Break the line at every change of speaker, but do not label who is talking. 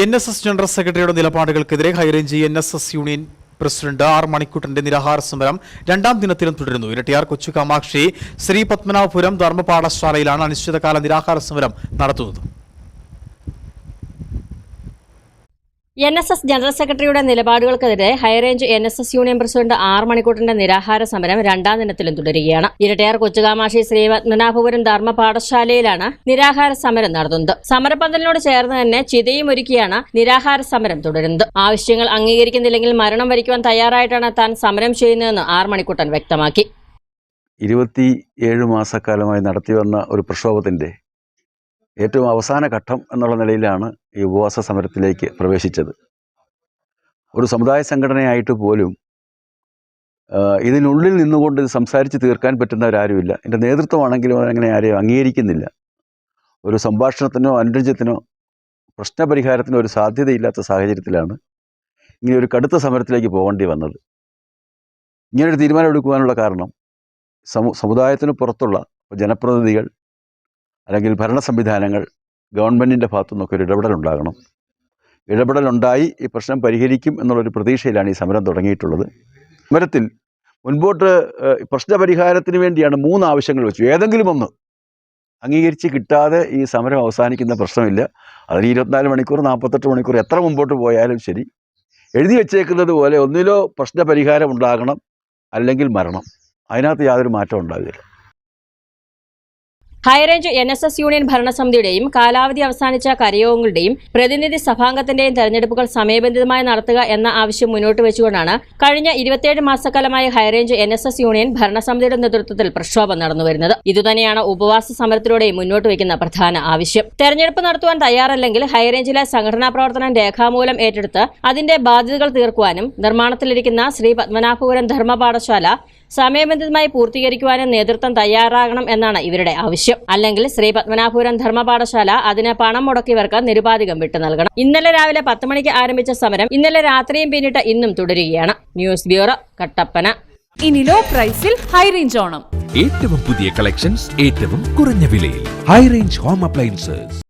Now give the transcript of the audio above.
N S S general സെക്രട്ടറിയുടെ നിലപാടുകൾക്കെതിരെ high range N S S union president R മണിക്കുട്ടന്റെ നിരാഹാര സമരം രണ്ടാം ദിനത്തിലും തുടരുന്നു. ഇരട്ടിയാർ കൊച്ചു കാമാക്ഷി ശ്രീ പത്മനാഭപുരം ധർമ്മപാഠശാലയിലാണ് അനിശ്ചിതകാല നിരാഹാര സമരം നടത്തുന്നത്.
എൻ എസ് എസ് ജനറൽ സെക്രട്ടറിയുടെ നിലപാടുകൾക്കെതിരെ high range N S S union president R മണിക്കൂട്ടിന്റെ നിരാഹാര സമരം രണ്ടാം ദിനത്തിലും തുടരുകയാണ്. ഇരട്ടയാർ കൊച്ചുകാമാശി ശ്രീ പത്മനാഭപുരം ധർമ്മ പാഠശാലയിലാണ് നിരാഹാര സമരം നടത്തുന്നത് സമരപന്തലിനോട് ചേർന്ന് തന്നെ ചിതയും ഒരുക്കിയാണ് നിരാഹാര സമരം തുടരുന്നത്. ആവശ്യങ്ങൾ അംഗീകരിക്കുന്നില്ലെങ്കിൽ മരണം വരിക്കുവാൻ തയ്യാറായിട്ടാണ് താൻ സമരം ചെയ്യുന്നതെന്ന് ആർ മണിക്കൂട്ടൻ വ്യക്തമാക്കി.
ഇരുപത്തി ഏഴ് മാസക്കാലമായി ഒരു പ്രക്ഷോഭത്തിന്റെ ഏറ്റവും അവസാന ഘട്ടം എന്നുള്ള നിലയിലാണ് ഈ ഉപവാസ സമരത്തിലേക്ക് പ്രവേശിച്ചത്. ഒരു സമുദായ സംഘടനയായിട്ട് പോലും ഇതിനുള്ളിൽ നിന്നുകൊണ്ട് ഇത് സംസാരിച്ച് തീർക്കാൻ പറ്റുന്നവരാരുമില്ല. എന്റെ നേതൃത്വമാണെങ്കിലും അങ്ങനെ ആരെയും അംഗീകരിക്കുന്നില്ല. ഒരു സംഭാഷണത്തിനോ അനുരഞ്ജത്തിനോ പ്രശ്നപരിഹാരത്തിനോ ഒരു സാധ്യതയില്ലാത്ത സാഹചര്യത്തിലാണ് ഇങ്ങനെ ഒരു കടുത്ത സമരത്തിലേക്ക് പോകേണ്ടി വന്നത്. ഇങ്ങനൊരു തീരുമാനം എടുക്കുവാനുള്ള കാരണം സമു സമുദായത്തിന് പുറത്തുള്ള ജനപ്രതിനിധികൾ അല്ലെങ്കിൽ ഭരണ സംവിധാനങ്ങൾ ഗവൺമെന്റിന്റെ ഭാഗത്തു നിന്നൊക്കെ ഒരു ഇടപെടലുണ്ടാകണം. ഇടപെടലുണ്ടായി ഈ പ്രശ്നം പരിഹരിക്കും എന്നുള്ളൊരു പ്രതീക്ഷയിലാണ് ഈ സമരം തുടങ്ങിയിട്ടുള്ളത്. സമരത്തിൽ മുൻപോട്ട് പ്രശ്നപരിഹാരത്തിന് വേണ്ടിയാണ് മൂന്ന് ആവശ്യങ്ങൾ വെച്ചു. ഏതെങ്കിലും ഒന്ന്. അംഗീകരിച്ച് കിട്ടാതെ ഈ സമരം അവസാനിക്കുന്ന പ്രശ്നമില്ല. അതിന് ഇരുപത്തിനാല് മണിക്കൂർ നാൽപ്പത്തെട്ട് മണിക്കൂർ എത്ര മുമ്പോട്ട് പോയാലും ശരി. എഴുതി വെച്ചേക്കുന്നത് പോലെ ഒന്നിലോ പ്രശ്നപരിഹാരം ഉണ്ടാകണം അല്ലെങ്കിൽ മരണം. അതിനകത്ത് യാതൊരു മാറ്റവും ഉണ്ടാകില്ല.
High range N S S union ഭരണസമിതിയുടെയും കാലാവധി അവസാനിച്ച കരയോഗങ്ങളുടെയും പ്രതിനിധി സഭാംഗത്തിന്റെയും തെരഞ്ഞെടുപ്പുകൾ സമയബന്ധിതമായി നടത്തുക എന്ന ആവശ്യം മുന്നോട്ട് വെച്ചുകൊണ്ടാണ് കഴിഞ്ഞ ഇരുപത്തിയേഴ് മാസക്കാലമായി high range N S S union ഭരണസമിതിയുടെ നേതൃത്വത്തിൽ പ്രക്ഷോഭം നടന്നുവരുന്നത് ഇതുതന്നെയാണ് ഉപവാസ സമരത്തിലൂടെ മുന്നോട്ട് വയ്ക്കുന്ന പ്രധാന ആവശ്യം. തെരഞ്ഞെടുപ്പ് നടത്തുവാൻ തയ്യാറല്ലെങ്കിൽ ഹൈറേഞ്ചിലെ സംഘടനാ പ്രവർത്തനം രേഖാമൂലം ഏറ്റെടുത്ത് അതിന്റെ ബാധ്യതകൾ തീർക്കുവാനും നിർമ്മാണത്തിലിരിക്കുന്ന ശ്രീ പത്മനാഭപുരം ധർമ്മ പാഠശാല സമയബന്ധിതമായി പൂർത്തീകരിക്കുവാനും നേതൃത്വം തയ്യാറാകണം എന്നാണ് ഇവരുടെ ആവശ്യം. അല്ലെങ്കിൽ ശ്രീ പത്മനാഭപുരം ധർമ്മപാഠശാല അതിന് പണം മുടക്കിയവർക്ക് നിരുപാധികം വിട്ടു നൽകണം. ഇന്നലെ രാവിലെ പത്ത് മണിക്ക് ആരംഭിച്ച സമരം ഇന്നലെ രാത്രിയും പിന്നിട്ട് ഇന്നും തുടരുകയാണ്. News bureau Kattappana.
ഇനി ലോ പ്രൈസിൽ ഹൈ റേഞ്ച് ഓണം.
ഏറ്റവും പുതിയ കളക്ഷൻസ് ഏറ്റവും കുറഞ്ഞ വിലയിൽ. High range home appliances